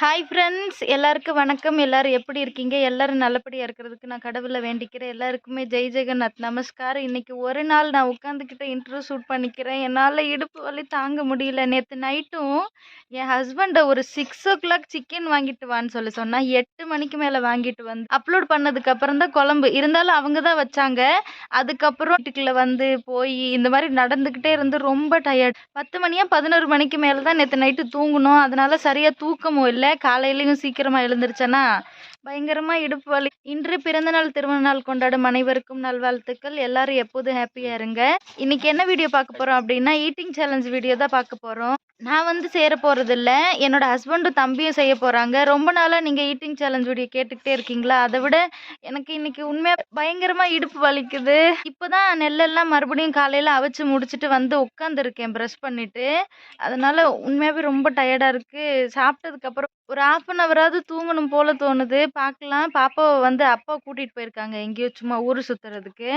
Hi friends எல்லாருக்கும் வணக்கம். எல்லாரும் எப்படி இருக்கீங்க? எல்லாரும் நல்லபடியாக இருக்கிறதுக்கு நான் கடவுளை வேண்டிக்கிறேன். எல்லாருக்குமே ஜெய் ஜெகநாத். நமஸ்காரம். இன்னைக்கு ஒரு நாள் நான் உட்காந்துக்கிட்ட இன்ட்ரோ ஷூட் பண்ணிக்கிறேன். என்னால் இடுப்பு வலி தாங்க முடியல. நேற்று நைட்டும் என் ஹஸ்பண்டை ஒரு சிக்ஸ் ஓ கிளாக் சிக்கன் வாங்கிட்டு வான்னு சொல்லி சொன்னால் எட்டு மணிக்கு மேலே வாங்கிட்டு வந்து அப்லோட் பண்ணதுக்கப்புறம் தான் குழம்பு. இருந்தாலும் அவங்க தான் வச்சாங்க. அதுக்கப்புறம் வீட்டுக்குள்ள வந்து போய் இந்த மாதிரி நடந்துக்கிட்டே இருந்து ரொம்ப டயர்ட் பத்து மணியா பதினோரு மணிக்கு மேலே தான் நேற்று நைட்டு தூங்கணும் அதனால சரியாக தூக்கமும் இல்லை. காலையிலையும் சீக்கிரமாக எழுந்திருச்சேன்னா பயங்கரமாக இடுப்பு வலி. இன்று பிறந்தநாள் திருமண நாள் கொண்டாடும் அனைவருக்கும் நல்வாழ்த்துக்கள். எல்லாரும் எப்போதும் ஹாப்பியாக இருங்க. இன்னைக்கு என்ன வீடியோ பார்க்க போகிறோம் அப்படின்னா ஈட்டிங் சேலஞ்ச் வீடியோ தான் பார்க்க போகிறோம் நான் வந்து சேர போகிறதில்ல என்னோட ஹஸ்பண்டும் தம்பியும் செய்ய போகிறாங்க ரொம்ப நாளாக நீங்கள் ஈட்டிங் சேலஞ்ச் வீடியோ கேட்டுக்கிட்டே இருக்கீங்களா? அதை விட எனக்கு இன்னைக்கு உண்மையாக பயங்கரமாக இடுப்பு வலிக்குது. இப்போ தான் நெல்லெல்லாம் மறுபடியும் காலையில் அவிச்சு முடிச்சுட்டு வந்து உட்காந்துருக்கேன் ப்ரஷ் பண்ணிட்டு. அதனால உண்மையாகவே ரொம்ப டயர்டாக இருக்குது சாப்பிட்டதுக்கப்புறம் ஒரு ஆஃப் அன் ஹவராவது தூங்கணும் போல் தோணுது. பார்க்கலாம் பாப்பாவை வந்து அப்பா கூட்டிகிட்டு போயிருக்காங்க. எங்கேயோ சும்மா ஊர் சுற்றுறதுக்கு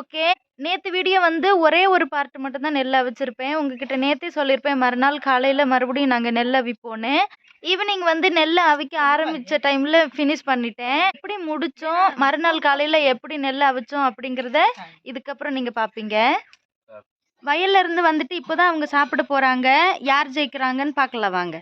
ஓகே நேற்று வீடியோ வந்து ஒரே ஒரு பார்ட் மட்டும் தான் நெல் அவிச்சிருப்பேன். உங்ககிட்ட நேற்றே சொல்லியிருப்பேன் மறுநாள் காலையில் மறுபடியும் நாங்கள் நெல் அவிப்போன்னு ஈவினிங் வந்து நெல் அவிக்க ஆரம்பித்த டைமில் ஃபினிஷ் பண்ணிட்டேன். எப்படி முடித்தோம் மறுநாள் காலையில் எப்படி நெல் அவிச்சோம் அப்படிங்கிறத இதுக்கப்புறம் நீங்கள் பார்ப்பீங்க வயல்ல இருந்து வந்துட்டு இப்போதான் அவங்க சாப்பிட போறாங்க. யார் ஜெயிக்கிறாங்கன்னு பார்க்கல வாங்க.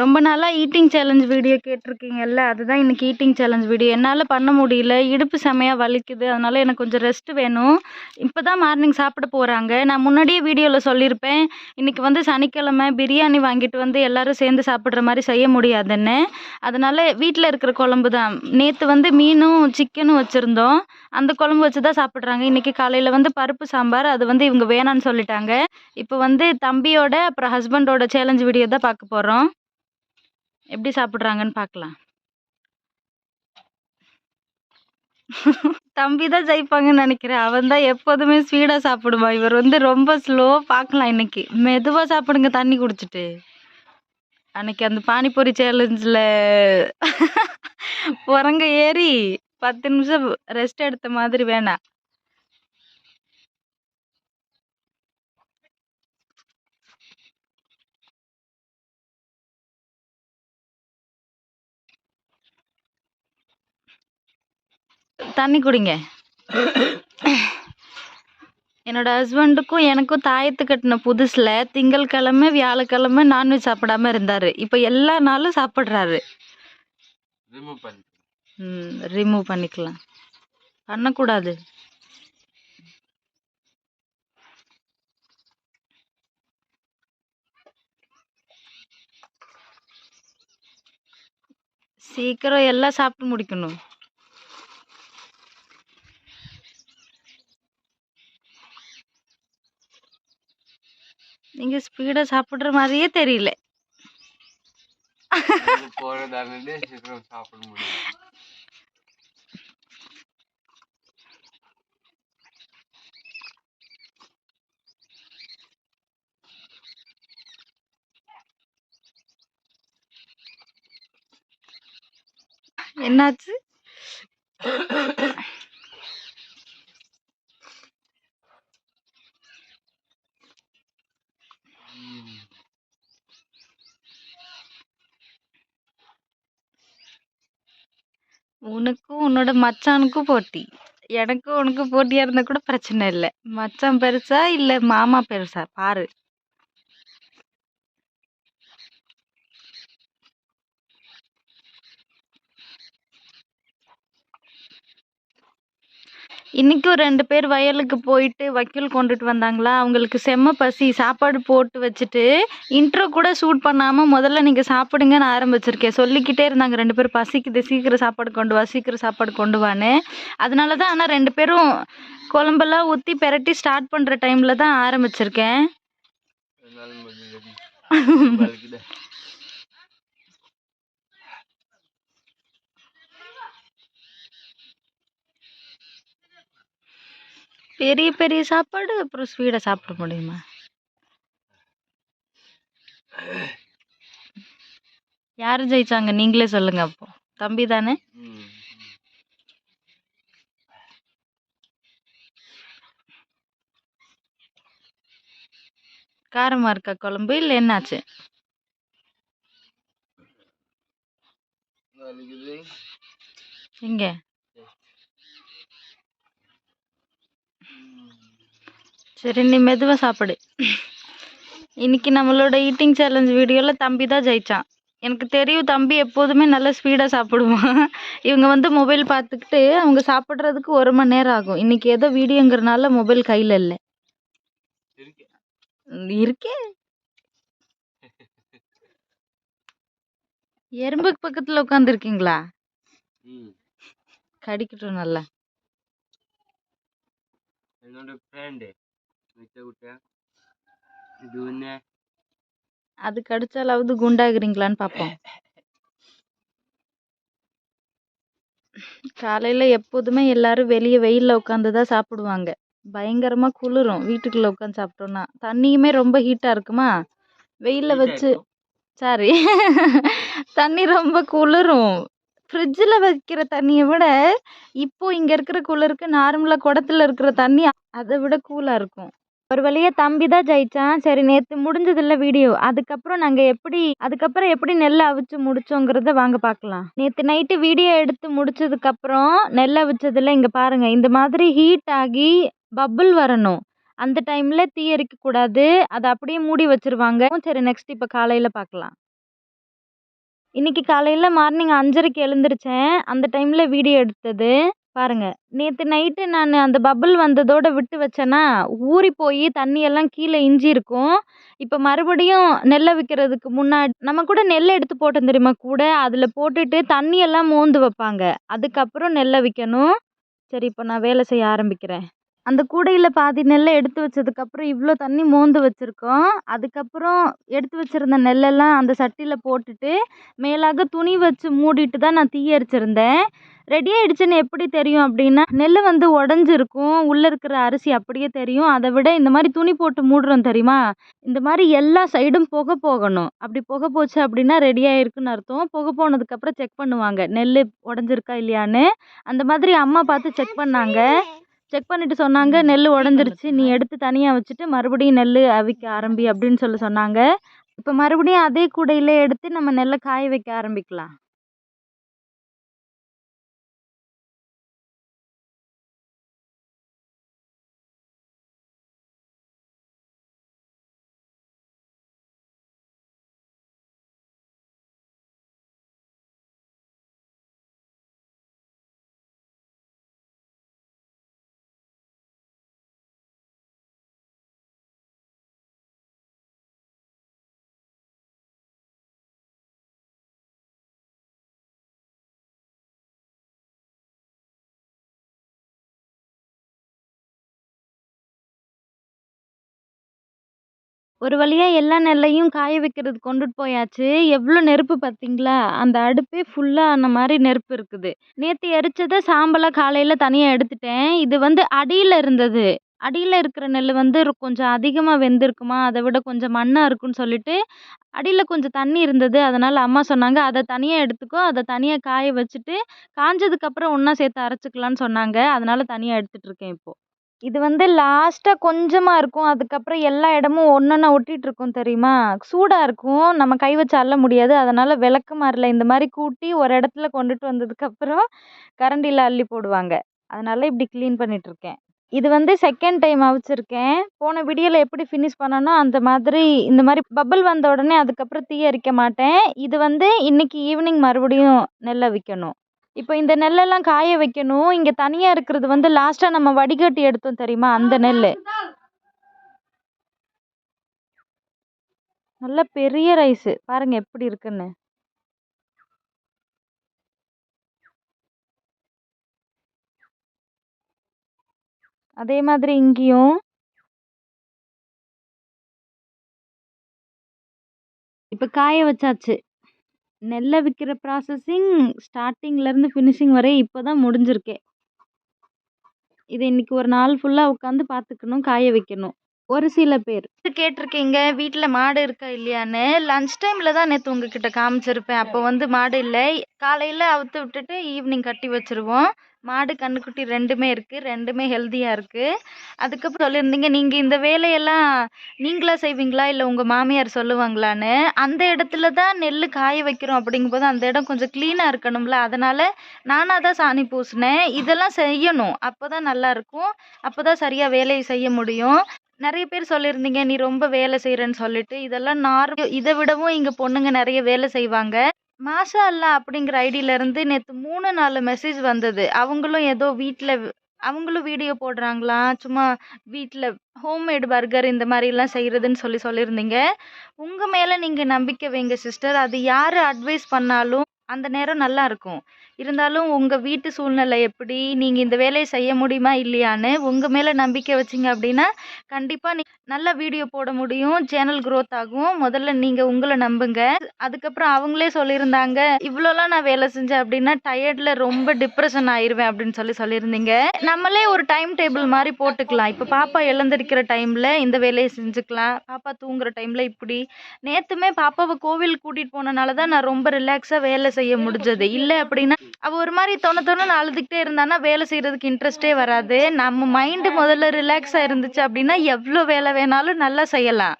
ரொம்ப நாளாக ஈட்டிங் சேலஞ்ச் வீடியோ கேட்டிருக்கீங்கல்ல அதுதான் இன்றைக்கி ஈட்டிங் சேலஞ்ச் வீடியோ என்னால் பண்ண முடியல இடுப்பு செமையாக வலிக்குது அதனால் எனக்கு கொஞ்சம் ரெஸ்ட் வேணும். இப்போ தான் மார்னிங் சாப்பிட போகிறாங்க நான் முன்னாடியே வீடியோவில் சொல்லியிருப்பேன் இன்றைக்கி வந்து சனிக்கிழமை பிரியாணி வாங்கிட்டு வந்து எல்லோரும் சேர்ந்து சாப்பிட்ற மாதிரி செய்ய முடியாதுன்னு. அதனால் வீட்டில் இருக்கிற குழம்பு தான் நேற்று வந்து மீனும் சிக்கனும் வச்சுருந்தோம். அந்த குழம்பு வச்சு தான் சாப்பிட்றாங்க. இன்றைக்கி காலையில் வந்து பருப்பு சாம்பார் அது வந்து இவங்க வேணான்னு சொல்லிட்டாங்க. இப்போ வந்து தம்பியோட அப்புறம் ஹஸ்பண்டோட சேலஞ்ச் வீடியோ தான் பார்க்க போகிறோம் எப்படி சாப்பிட்றாங்கன்னு பார்க்கலாம். தம்பி தான் ஜெயிப்பாங்கன்னு நினைக்கிறேன். அவன் தான் எப்போதுமே ஸ்பீடாக சாப்பிடுவான். இவர் வந்து ரொம்ப ஸ்லோவாக பார்க்கலாம் இன்னைக்கு. மெதுவாக சாப்பிடுங்க தண்ணி குடிச்சிட்டு. அன்னைக்கு அந்த பானிபூரி சேலஞ்சில் உரங்க ஏறி பத்து நிமிஷம் ரெஸ்ட் எடுத்த மாதிரி வேணாம். தண்ணி குடிங்க. என்னோட ஹஸ்பண்டுக்கும் எனக்கும் தாயத்து கட்டின புதுசில் திங்கட்கிழமை வியாழக்கிழமை நான்வெஜ் சாப்பிடாம இருந்தார். இப்போ எல்லா நாளும் சாப்பிட்றாரு. ரிமூவ் பண்ணி ம் ரிமூவ் பண்ணிக்கலாம். பண்ணக்கூடாது. சீக்கிரம் எல்லாம் சாப்பிட்டு முடிக்கணும். நீங்க ஸ்பீடா சாப்பிடுற மாதிரியே தெரியல. என்னாச்சு? உனக்கும் உன்னோட மச்சானுக்கும் போட்டி. எனக்கும் உனக்கும் போட்டியாக இருந்தால் கூட பிரச்சனை இல்லை. மச்சான் பெருசா இல்லை மாமா பெருசா? பாரு. இன்னைக்கும் ரெண்டு பேர் வயலுக்கு போயிட்டு வைக்கோல் கொண்டுட்டு வந்தாங்களா? அவங்களுக்கு செம்ம பசி. சாப்பாடு போட்டு வச்சுட்டு இன்ட்ரோ கூட ஷூட் பண்ணாமல் முதல்ல நீங்கள் சாப்பிடுங்கன்னு ஆரம்பிச்சிருக்கேன். சொல்லிக்கிட்டே இருந்தாங்க ரெண்டு பேரும் பசிக்குது சீக்கிரம் சாப்பாடு கொண்டு வா சீக்கிரம் சாப்பாடு கொண்டு வான்னு. அதனால தான் ஆனால் ரெண்டு பேரும் குழம்பெல்லாம் ஊற்றி பெரட்டி ஸ்டார்ட் பண்ணுற டைமில் தான் ஆரம்பிச்சிருக்கேன் என்னால முடியல வலிக்குது பெரிய பெரிய சாப்பாடு அப்புறம் ஸ்வீடாக சாப்பிட முடியுமா? யார் ஜெயிச்சாங்க? நீங்களே சொல்லுங்க அப்போ. தம்பி தானே. காரமா இருக்கா குழம்பு இல்லை என்னாச்சு? வலிக்குது சரி நீ மெதுவா சாப்பிடு. இன்னைக்கு நம்மளோட ஈட்டிங் சேலஞ்ச் வீடியோல தம்பி தான் ஜெயிச்சான். எனக்கு தெரியும் தம்பி எப்போதுமே நல்லா ஸ்பீடாக சாப்பிடுவான். இவங்க வந்து மொபைல் பார்த்துக்கிட்டு அவங்க சாப்பிட்றதுக்கு ஒரு மணி நேரம் ஆகும். இன்னைக்கு ஏதோ வீடியோங்கிறனால மொபைல் கையில் இல்லை. இருக்கு. எறும்புக்கு பக்கத்தில் உட்காந்துருக்கீங்களா கடிக்கட்டும் நல்லா. என்னோட ஃப்ரெண்டு விட்ட விட்ட இது ஒன்று அது கடிச்சாலாவது குண்டாகிறீங்களான்னு பார்ப்போம் காலையில் எப்போதுமே எல்லாரும் வெளியே வெயிலில் உட்காந்து தான் சாப்பிடுவாங்க. பயங்கரமாக குளிரும் வீட்டுக்குள்ளே உட்காந்து சாப்பிட்டோன்னா தண்ணியுமே ரொம்ப ஹீட்டாக இருக்குமா? வெயிலில் வச்சு சாரி தண்ணி ரொம்ப குளிரும். ஃப்ரிட்ஜில் வைக்கிற தண்ணியை விட இப்போ இங்கே இருக்கிற குளிருக்கு நார்மலாக குடத்துல இருக்கிற தண்ணி அதை விட கூலாக இருக்கும். ஒரு வழியாக தம்பி தான் ஜெயிச்சான். சரி நேற்று முடிஞ்சதில்ல வீடியோ அதுக்கப்புறம் நாங்கள் எப்படி அதுக்கப்புறம் எப்படி நெல்லை அவிச்சு முடிச்சோங்கிறத வாங்க பார்க்கலாம் நேற்று நைட்டு வீடியோ எடுத்து முடிச்சதுக்கப்புறம் நெல் அவிச்சதில் இங்கே பாருங்கள் இந்த மாதிரி ஹீட் ஆகி பபுள் வரணும். அந்த டைமில் தீ எரிக்கக்கூடாது அதை அப்படியே மூடி வச்சிருவாங்க. சரி நெக்ஸ்ட் இப்போ காலையில் பார்க்கலாம் இன்னைக்கு காலையில் மார்னிங் அஞ்சரைக்கு எழுந்திரிச்சேன். அந்த டைமில் வீடியோ எடுத்தது. பாருங்க. நேற்று நைட்டு நான் அந்த பபுள் வந்ததோடு விட்டு வச்சேன்னா ஊறி போய் தண்ணியெல்லாம் கீழே இஞ்சி இருக்கும். இப்போ மறுபடியும் நெல்லை விற்கிறதுக்கு முன்னாடி நம்ம கூட நெல் எடுத்து போட்டோம் தெரியுமா கூட? அதில் போட்டுட்டு தண்ணியெல்லாம் மோந்து வைப்பாங்க. அதுக்கப்புறம் நெல்லை விற்கணும் சரி இப்போ நான் வேலை செய்ய ஆரம்பிக்கிறேன். அந்த கூடையில் பாதி நெல்லை எடுத்து வச்சதுக்கப்புறம் இவ்வளோ தண்ணி மோந்து வச்சுருக்கோம். அதுக்கப்புறம் எடுத்து வச்சுருந்த நெல்லெல்லாம் அந்த சட்டியில் போட்டுட்டு மேலாக துணி வச்சு மூடிட்டு தான் நான் தீ எரிச்சிருந்தேன். ரெடி ஆயிடுச்சுன்னு எப்படி தெரியும் அப்படின்னா நெல் வந்து உடஞ்சிருக்கும். உள்ளே இருக்கிற அரிசி அப்படியே தெரியும். அதை விட இந்த மாதிரி துணி போட்டு மூடுறோம் தெரியுமா? இந்த மாதிரி எல்லா சைடும் புகை போகணும். அப்படி புகை போச்சு அப்படின்னா ரெடி ஆகிருக்குன்னு அர்த்தம். புகை போனதுக்கப்புறம் செக் பண்ணுவாங்க. நெல் உடஞ்சிருக்கா இல்லையான்னு. அந்த மாதிரி அம்மா பார்த்து செக் பண்ணாங்க. செக் பண்ணிட்டு சொன்னாங்க. நெல் உடஞ்சிருச்சு. நீ எடுத்து தனியாக வச்சுட்டு மறுபடியும் நெல் அவிக்க ஆரம்பி அப்படின்னு சொல்லி சொன்னாங்க. இப்போ மறுபடியும் அதே கூடையில எடுத்து நம்ம நெல்லை காய வைக்க ஆரம்பிக்கலாம். ஒரு வழியாக எல்லா நெல்லையும் காய வைக்கிறதுக்கு கொண்டுட்டு போயாச்சு. எவ்வளோ நெருப்பு பார்த்தீங்களா அந்த அடுப்பே ஃபுல்லாக அந்த மாதிரி நெருப்பு இருக்குது. நேற்று எரிச்சதை சாம்பலாக காலையில் தனியாக எடுத்துட்டேன். இது வந்து அடியில் இருந்தது. அடியில் இருக்கிற நெல் வந்து கொஞ்சம் அதிகமாக வெந்திருக்குமா? அதை விட கொஞ்சம் மண்ணாக இருக்குன்னு சொல்லிட்டு அடியில் கொஞ்சம் தண்ணி இருந்தது. அதனால் அம்மா சொன்னாங்க அதை தனியாக எடுத்துக்கோ. அதை தனியாக காய வச்சுட்டு காஞ்சதுக்கப்புறம் ஒன்றா சேர்த்து அரைச்சிக்கலான்னு சொன்னாங்க. அதனால் தனியாக எடுத்துகிட்டு இருக்கேன் இப்போது இது வந்து லாஸ்ட்டாக கொஞ்சமாக இருக்கும். அதுக்கப்புறம் எல்லா இடமும் ஒன்றொன்னா ஒட்டிகிட்ருக்கும் இருக்கும் தெரியுமா? சூடாக இருக்கும். நம்ம கை வச்சு அள்ள முடியாது. அதனால் விளக்குமாறில் இந்த மாதிரி கூட்டி ஒரு இடத்துல கொண்டுட்டு வந்ததுக்கப்புறம் கரண்டியில் அள்ளி போடுவாங்க. அதனால் இப்படி க்ளீன் பண்ணிகிட்ருக்கேன் இது வந்து செகண்ட் டைம் அவிச்சிருக்கேன் போன வீடியோவில் எப்படி ஃபினிஷ் பண்ணனோ அந்த மாதிரி இந்த மாதிரி பபிள் வந்த உடனே அதுக்கப்புறம் தீ அரிக்க மாட்டேன். இது வந்து இன்னைக்கு ஈவினிங் மறுபடியும் நெல்லை விற்கணும் இப்போ இந்த நெல்லெல்லாம் காய வைக்கணும். இங்கே தனியாக இருக்கிறது வந்து லாஸ்ட்டாக நம்ம வடிகட்டி எடுத்தோம் தெரியுமா? அந்த நெல் நல்ல. பெரிய ரைஸு பாருங்க எப்படி இருக்குன்னு. அதே மாதிரி இங்கேயும். இப்போ காய வச்சாச்சு. நெல்லை விற்கிற ப்ராசஸிங் ஸ்டார்டிங்லேருந்து ஃபினிஷிங் வரை இப்போ தான் முடிஞ்சிருக்கே. இது இன்னைக்கு ஒரு நாள் ஃபுல்லாக உட்காந்து பார்த்துக்கணும் காய வைக்கணும். ஒரு சில பேர். கேட்டிருக்கீங்க வீட்டில் மாடு இருக்கா இல்லையான்னு? லன்ச் டைமில் தான் நேற்று உங்ககிட்ட காமிச்சிருப்பேன். அப்போ வந்து மாடு இல்லை. காலையில் அவுத்து விட்டுட்டு ஈவினிங் கட்டி வச்சிருவோம். மாடு கன்றுக்குட்டி ரெண்டுமே இருக்குது ரெண்டுமே ஹெல்த்தியாக இருக்குது அதுக்கப்புறம் சொல்லியிருந்தீங்க நீங்கள் இந்த வேலையெல்லாம் நீங்களா செய்வீங்களா? இல்லை உங்கள் மாமியார் சொல்லுவாங்களான்னு. அந்த இடத்துல தான் நெல் காய வைக்கிறோம் அப்படிங்கும்போது அந்த இடம் கொஞ்சம் க்ளீனாக இருக்கணும்ல. அதனால் நானாக தான் சாணி பூசினேன். இதெல்லாம் செய்யணும். அப்போ தான் நல்லாயிருக்கும் அப்போ தான் சரியாக வேலையை செய்ய முடியும். நிறைய பேர் சொல்லியிருந்தீங்க நீ ரொம்ப வேலை செய்கிறேன்னு சொல்லிட்டு. இதெல்லாம் நார் இதை விடவும் இங்கே பொண்ணுங்க நிறைய வேலை செய்வாங்க. மாஷா அல்லா அப்படிங்கிற ஐடியிலேருந்து நேற்று மூணு நாலு மெசேஜ் வந்தது. அவங்களும் ஏதோ வீட்டில் அவங்களும் வீடியோ போடுறாங்களா? சும்மா வீட்டில் ஹோம்மேடு பர்கர் இந்த மாதிரிலாம் செய்கிறதுன்னு சொல்லி சொல்லியிருந்தீங்க. உங்கள் மேலே நீங்கள் நம்பிக்கை வைங்க சிஸ்டர் அது யார் அட்வைஸ் பண்ணாலும் அந்த நேரம் நல்லா இருக்கும். இருந்தாலும் உங்கள் வீட்டு சூழ்நிலை எப்படி? நீங்கள் இந்த வேலையை செய்ய முடியுமா? இல்லையான்னு உங்கள் மேலே நம்பிக்கை வச்சிங்க அப்படின்னா கண்டிப்பாக நீ நல்ல வீடியோ போட முடியும். சேனல் க்ரோத் ஆகும். முதல்ல நீங்கள் உங்களை நம்புங்க. அதுக்கப்புறம் அவங்களே சொல்லியிருந்தாங்க இவ்வளோலாம் நான் வேலை செஞ்சேன் அப்படின்னா டயர்டில் ரொம்ப டிப்ரெஷன் ஆயிடுவேன் அப்படின்னு சொல்லி சொல்லியிருந்தீங்க. நம்மளே ஒரு டைம் டேபிள் மாதிரி போட்டுக்கலாம். இப்போ பாப்பா எழுந்திருக்கிற டைமில் இந்த வேலையை செஞ்சுக்கலாம். பாப்பா தூங்குற டைமில் இப்படி. நேற்றுமே பாப்பாவை கோவில் கூட்டிகிட்டு போனனால தான் நான் ரொம்ப ரிலாக்ஸாக வேலை செய்ய முடிஞ்சது. இல்லை அப்படின்னா அவள் ஒரு மாதிரி தொண தொணன்னு அழுதுகிட்டே இருந்தான்னா வேலை செய்கிறதுக்கு இன்ட்ரெஸ்டே வராது. நம்ம மைண்டு முதல்ல ரிலாக்ஸாக இருந்துச்சு அப்படின்னா எவ்வளோ வேலை வேணாலும் நல்லா செய்யலாம்.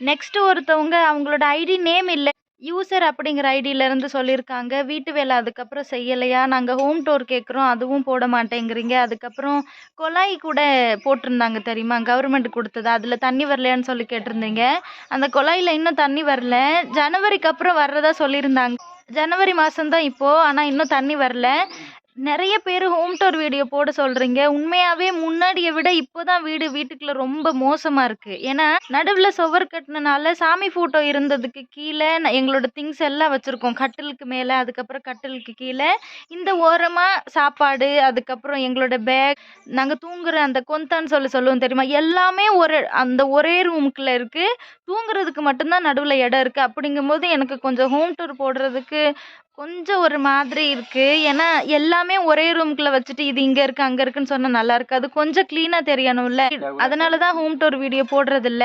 நெக்ஸ்ட் ஒருத்தவங்க அவங்களோட ஐடி நேம் இல்லை யூசர் அப்படிங்கிற ஐடியில இருந்து சொல்லியிருக்காங்க. வீட்டு வேலை அதுக்கப்புறம் செய்யலையா? நாங்கள் ஹோம் டோர் கேட்குறோம் அதுவும் போட மாட்டேங்கிறீங்க. அதுக்கப்புறம் குழாய் கூட போட்டிருந்தாங்க தெரியுமா? கவர்மெண்ட் கொடுத்தது. அதில் தண்ணி வரலையான்னு சொல்லி கேட்டிருந்தீங்க. அந்த குழாயில் இன்னும் தண்ணி வரல. ஜனவரிக்கு அப்புறம் வர்றதா சொல்லியிருந்தாங்க. ஜனவரி மாதம்தான் இப்போது ஆனால் இன்னும் தண்ணி வரல. நிறைய பேர் ஹோம் டோர் வீடியோ போட சொல்கிறீங்க உண்மையாகவே முன்னாடியை விட இப்போ தான் வீடு வீட்டுக்குள்ள ரொம்ப மோசமாக இருக்குது ஏன்னா நடுவில் சுவர் கட்டினனால சாமி ஃபோட்டோ இருந்ததுக்கு கீழே எங்களோட திங்ஸ் எல்லாம் வச்சுருக்கோம். கட்டிலுக்கு மேலே அதுக்கப்புறம் கட்டிலுக்கு கீழே. இந்த ஓரமாக சாப்பாடு அதுக்கப்புறம் எங்களோட பேக் நாங்கள் தூங்குற அந்த கொந்தான்னு சொல்லி சொல்லுவோம் தெரியுமா? எல்லாமே ஒரு அந்த ஒரே ரூமுக்குள்ளே இருக்குது தூங்குறதுக்கு மட்டும்தான் நடுவில் இடம் இருக்குது அப்படிங்கும்போது எனக்கு கொஞ்சம் ஹோம் டூர் போடுறதுக்கு கொஞ்சம் ஒரு மாதிரி இருக்குது ஏன்னா எல்லாமே ஒரே ரூம்குள்ளே வச்சுட்டு இது இங்கே இருக்குது அங்கே இருக்குன்னு சொன்னால் நல்லா இருக்காது கொஞ்சம் க்ளீனாக தெரியணும்ல. அதனால தான் ஹோம் டூர் வீடியோ போடுறதில்ல.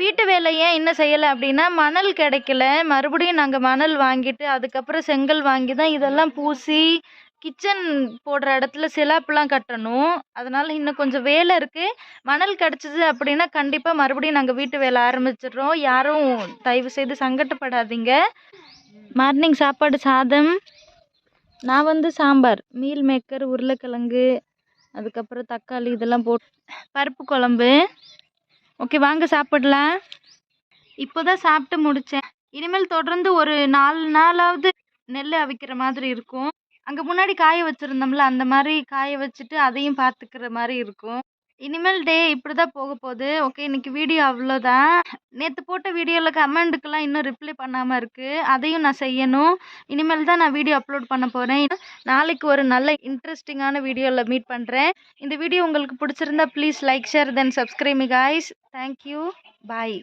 வீட்டு வேலை ஏன் இன்னும் செய்யலை அப்படின்னா மணல் கிடைக்கல. மறுபடியும் நாங்கள் மணல் வாங்கிட்டு அதுக்கப்புறம் செங்கல் வாங்கி தான் இதெல்லாம் பூசி கிச்சன் போடுற இடத்துல சிலாப்லாம் கட்டணும். அதனால இன்னும் கொஞ்சம் வேலை இருக்குது மணல் கிடச்சிது அப்படின்னா கண்டிப்பாக மறுபடியும் நாங்கள் வீட்டு வேலை ஆரம்பிச்சிடுறோம். யாரும் தயவு செய்து சங்கடப்படாதீங்க மார்னிங் சாப்பாடு சாதம். நான் வந்து சாம்பார். மீல் மேக்கர் உருளைக்கிழங்கு அதுக்கப்புறம் தக்காளி இதெல்லாம் போட்டு பருப்பு குழம்பு. ஓகே வாங்க சாப்பிடலாம். இப்போ தான் சாப்பிட்டு முடித்தேன் இனிமேல் தொடர்ந்து ஒரு நாலு நாளாவது நெல் அவிக்கிற மாதிரி இருக்கும். அங்கே முன்னாடி காய வச்சுருந்தோம்ல அந்த மாதிரி காய வச்சுட்டு அதையும் பார்த்துக்கிற மாதிரி இருக்கும். இனிமேல் டே இப்படி தான் போக போகுது. ஓகே இன்னைக்கு வீடியோ அவ்வளோதான் நேற்று போட்ட வீடியோவில் கமெண்ட்டுக்கெல்லாம் இன்னும் ரிப்ளை பண்ணாமல் இருக்குது அதையும் நான் செய்யணும். இனிமேல் தான் நான் வீடியோ அப்லோட் பண்ண போகிறேன் நாளைக்கு ஒரு நல்ல இன்ட்ரெஸ்டிங்கான வீடியோவில் மீட் பண்ணுறேன் இந்த வீடியோ உங்களுக்கு பிடிச்சிருந்தா please like share then subscribe me guys thank you bye